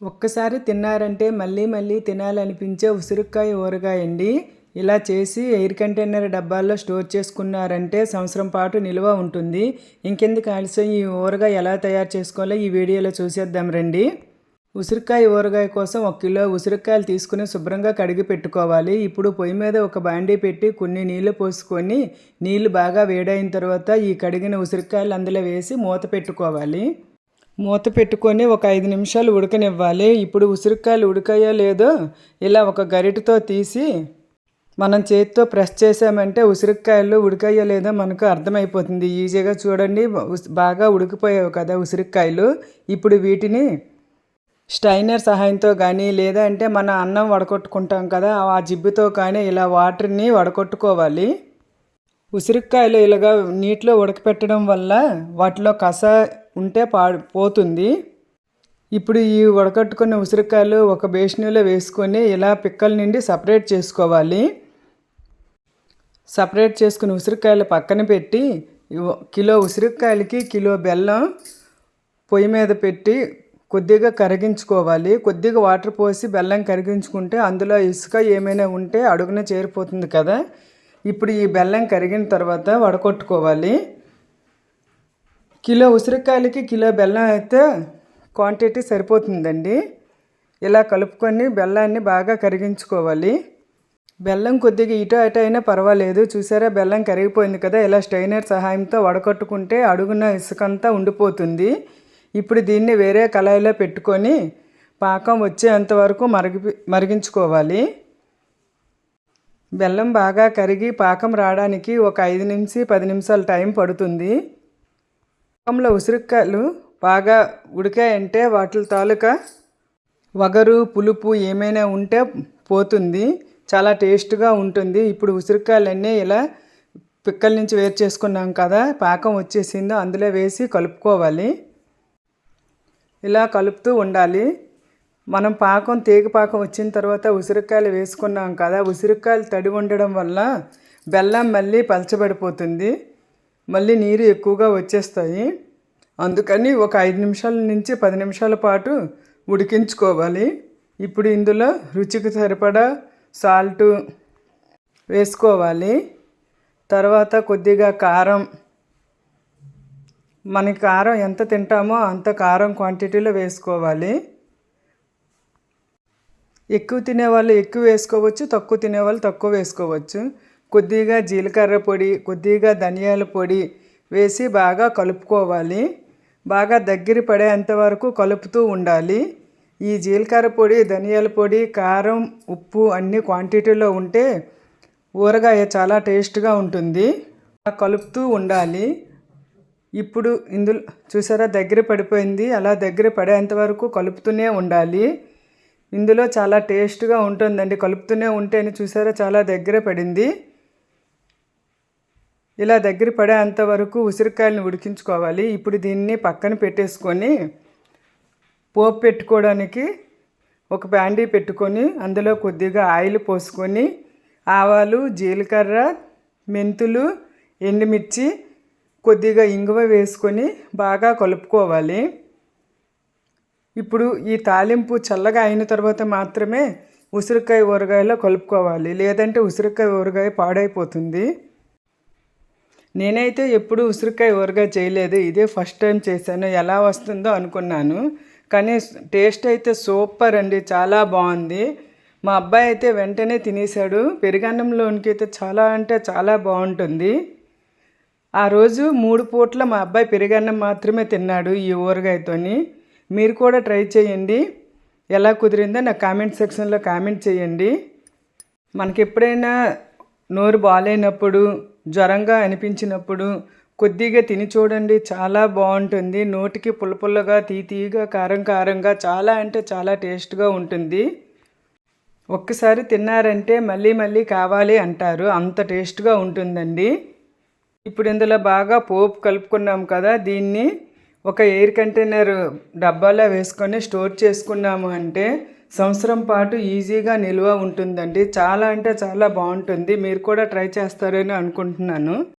ఒక్కసారి తిన్నారంటే మళ్ళీ మళ్ళీ తినాలనిపించే ఉసిరికాయ ఊరగాయ అండి ఇలా చేసి ఎయిర్ కంటైనర్ డబ్బాల్లో స్టోర్ చేసుకున్నారంటే సంవత్సరం పాటు నిల్వ ఉంటుంది. ఇంకెందుకు ఆలస్యం? ఈ ఊరగాయ ఎలా తయారు చేసుకోవాలో ఈ వీడియోలో చూసేద్దాం రండి. ఉసిరికాయ ఊరగాయ కోసం ఒక కిలో ఉసిరికాయలు తీసుకుని శుభ్రంగా కడిగి పెట్టుకోవాలి. ఇప్పుడు పొయ్యి మీద ఒక బాండీ పెట్టి కొన్ని నీళ్ళు పోసుకొని నీళ్ళు బాగా వేడైన తర్వాత ఈ కడిగిన ఉసిరికాయలు అందులో వేసి మూత పెట్టుకోవాలి. మూత పెట్టుకొని ఒక ఐదు నిమిషాలు ఉడకనివ్వాలి. ఇప్పుడు ఉసిరికాయలు ఉడకాయో లేదో ఇలా ఒక గరిటతో తీసి మనం చేతితో ప్రెస్ చేసామంటే ఉసిరికాయలు ఉడికాయో లేదో మనకు అర్థమైపోతుంది. ఈజీగా చూడండి. బాగా ఉడికిపోయావు కదా ఉసిరికాయలు. ఇప్పుడు వీటిని స్టైనర్ సహాయంతో కానీ లేదా అంటే మన అన్నం వడకొట్టుకుంటాం కదా ఆ జిబ్బుతో కానీ ఇలా వాటర్ని వడకొట్టుకోవాలి. ఉసిరికాయలు ఇలాగా నీటిలో ఉడకపెట్టడం వల్ల వాటిలో కస ఉంటే పా పోతుంది. ఇప్పుడు ఈ ఉడకట్టుకున్న ఉసిరికాయలు ఒక బేషన్లో వేసుకొని ఇలా పిక్కల నుండి సపరేట్ చేసుకోవాలి. సపరేట్ చేసుకుని ఉసిరికాయలు పక్కన పెట్టి కిలో ఉసిరికాయలకి కిలో బెల్లం పొయ్యి మీద పెట్టి కొద్దిగా కరిగించుకోవాలి. కొద్దిగా వాటర్ పోసి బెల్లం కరిగించుకుంటే అందులో ఇసుక ఏమైనా ఉంటే అడుగున చేరిపోతుంది కదా. ఇప్పుడు ఈ బెల్లం కరిగిన తర్వాత వడకొట్టుకోవాలి. కిలో ఉసిరికాయలకి కిలో బెల్లం అయితే క్వాంటిటీ సరిపోతుందండి. ఇలా కలుపుకొని బెల్లాన్ని బాగా కరిగించుకోవాలి. బెల్లం కొద్దిగా ఇటు అటు అయినా పర్వాలేదు. చూసారా బెల్లం కరిగిపోయింది కదా ఇలా స్టైనర్ సహాయంతో వడకట్టుకుంటే అడుగున ఇసుకంతా ఉండిపోతుంది. ఇప్పుడు దీన్ని వేరే కళాయిలో పెట్టుకొని పాకం వచ్చేంత వరకు మరిగి మరిగించుకోవాలి. బెల్లం బాగా కరిగి పాకం రావడానికి ఒక ఐదు నుంచి పది నిమిషాలు టైం పడుతుంది. పాకంలో ఉసిరికాయలు బాగా ఉడికాయంటే వాటి తాలూకా వగరు పులుపు ఏమైనా ఉంటే పోతుంది. చాలా టేస్ట్గా ఉంటుంది. ఇప్పుడు ఉసిరికాయలన్నీ ఇలా పిక్కల నుంచి వేరు చేసుకున్నాం కదా పాకం వచ్చేసిందో అందులో వేసి కలుపుకోవాలి. ఇలా కలుపుతూ ఉండాలి. మనం పాకం తీగ పాకం వచ్చిన తర్వాత ఉసిరికాయలు వేసుకున్నాం కదా ఉసిరికాయలు తడి ఉండడం వల్ల బెల్లం మళ్ళీ పలచబడిపోతుంది. మళ్ళీ నీరు ఎక్కువగా వచ్చేస్తాయి. అందుకని ఒక ఐదు నిమిషాల నుంచి పది నిమిషాల పాటు ఉడికించుకోవాలి. ఇప్పుడు ఇందులో రుచికి సరిపడా సాల్ట్ వేసుకోవాలి. తర్వాత కొద్దిగా కారం. మన కారం ఎంత తింటామో అంత కారం క్వాంటిటీలో వేసుకోవాలి. ఎక్కువ తినేవాళ్ళు ఎక్కువ వేసుకోవచ్చు తక్కువ తినేవాళ్ళు తక్కువ వేసుకోవచ్చు. కొద్దిగా జీలకర్ర పొడి కొద్దిగా ధనియాల పొడి వేసి బాగా కలుపుకోవాలి. బాగా దగ్గర పడేంత వరకు కలుపుతూ ఉండాలి. ఈ జీలకర్ర పొడి ధనియాల పొడి కారం ఉప్పు అన్ని క్వాంటిటీలో ఉంటే ఊరగాయ చాలా టేస్ట్గా ఉంటుంది. కలుపుతూ ఉండాలి. ఇప్పుడు ఇందులో చూసారా? దగ్గర పడిపోయింది. అలా దగ్గర పడేంత వరకు కలుపుతూనే ఉండాలి. ఇందులో చాలా టేస్ట్గా ఉంటుందండి. కలుపుతూనే ఉంటేనే చూసారా? చాలా దగ్గర పడింది. ఇలా దగ్గర పడేంత వరకు ఉసిరికాయలను ఉడికించుకోవాలి. ఇప్పుడు దీన్ని పక్కన పెట్టేసుకొని పోపు పెట్టుకోవడానికి ఒక బ్యాండీ పెట్టుకొని అందులో కొద్దిగా ఆయిల్ పోసుకొని ఆవాలు జీలకర్ర మెంతులు ఎండుమిర్చి కొద్దిగా ఇంగువ వేసుకొని బాగా కలుపుకోవాలి. ఇప్పుడు ఈ తాలింపు చల్లగా అయిన తర్వాత మాత్రమే ఉసిరికాయ ఊరగాయలో కలుపుకోవాలి. లేదంటే ఉసిరికాయ ఊరగాయ పాడైపోతుంది. నేనైతే ఎప్పుడు ఉసిరికాయ ఊరగా చేయలేదు. ఇదే ఫస్ట్ టైం చేశాను. ఎలా వస్తుందో అనుకున్నాను. కానీ టేస్ట్ అయితే సూపర్ అండి. చాలా బాగుంది. మా అబ్బాయి అయితే వెంటనే తినేశాడు. పెరుగన్నంలోనికి అయితే చాలా అంటే చాలా బాగుంటుంది. ఆ రోజు మూడు పూట్ల మా అబ్బాయి పెరుగన్నం మాత్రమే తిన్నాడు ఈ ఊరగాయతోని. మీరు కూడా ట్రై చేయండి. ఎలా కుదిరిందో నా కామెంట్ సెక్షన్లో కామెంట్ చేయండి. మనకి ఎప్పుడైనా నోరు బాగాలేనప్పుడు జ్వరంగా అనిపించినప్పుడు కొద్దిగా తిని చూడండి చాలా బాగుంటుంది. నోటికి పుల్లపుల్లగా తీతీగా కారం కారంగా చాలా అంటే చాలా టేస్ట్గా ఉంటుంది. ఒక్కసారి తిన్నారంటే మళ్ళీ మళ్ళీ కావాలి అంటారు. అంత టేస్ట్గా ఉంటుందండి. ఇప్పుడు ఇందులో బాగా పోపు కలుపుకున్నాం కదా దీన్ని ఒక ఎయిర్ కంటైనర్ డబ్బాలో వేసుకొని స్టోర్ చేసుకున్నాము అంటే సంవత్సరం పాటు ఈజీగా నిల్వ ఉంటుందండి. చాలా అంటే చాలా బాగుంటుంది. మీరు కూడా ట్రై చేస్తారని అనుకుంటున్నాను.